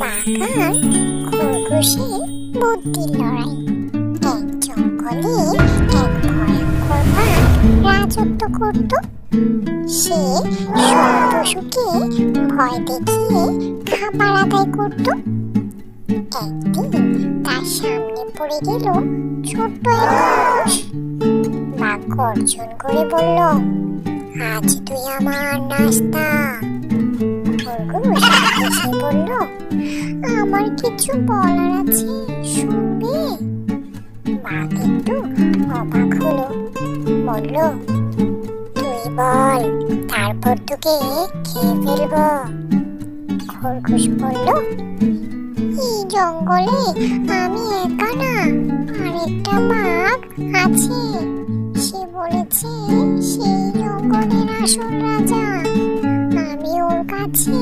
বাঘার খরগোশের বুদ্ধির লড়াই এক জঙ্গলে এক ভয়ঙ্কর বাঘ রাজত্ব করত সে সব পশুকে ভয় দেখিয়ে খাবার আদায় করত একদিন তার সামনে পড়ে গেল। ছোট্ট এক খরগোশ বাঘ গর্জন করে বলল, আজ তুই আমার নাস্তা। খরগোশ এসে বলল আমার কিছু বলার আছে, শুনবে? বাঘ একটু অবাক হলো বলল, তুই বল, তারপর তোকে খেয়ে ফেলব। খরগোশ বলল, এই জঙ্গলে আমি একা না, আরেকটা বাঘ আছে। সে বলেছে, সেই জঙ্গলের আসল রাজা। আমি ওর কাছে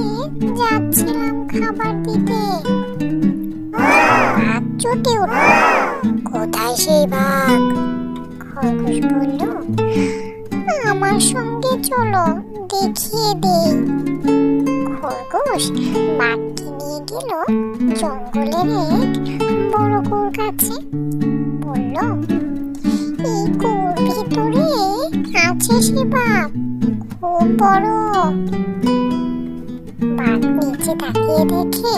যাচ্ছিলাম খাবার দিতে। বাঘ চটে উঠল কোথায় সেই বাঘ? খরগোশ বলল, আমার সঙ্গে চলো, দেখিয়ে দেই। খরগোশ বাঘকে নিয়ে গেল জঙ্গলের এক বড় কুয়োর কাছে বলল, এই কুয়োর ভিতরে আছে সে বাঘ। খুব বড়। বাঘ নিচে তাকিয়ে দেখে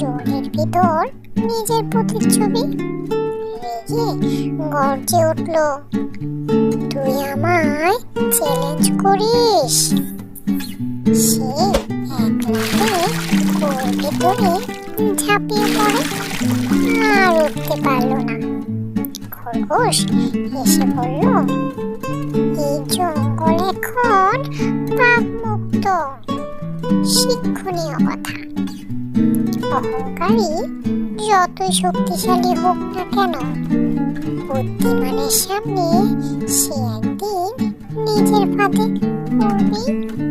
জলের ভিতর নিজের প্রতিচ্ছবি রেগে গর্জে উঠল, তুই আমায় চ্যালেঞ্জ করিস। সে এক লাফে ভিতরে ঝাঁপিয়ে পড়ে, আর উঠতে পারল না। খরগোশ এসে বলল, এই জঙ্গল এখন শিক্ষণীয় কথা অহংকারী যতই শক্তিশালী হোক না কেন, বুদ্ধিমানের সামনে সে একদিন নিজের ফাঁদে পড়বেই.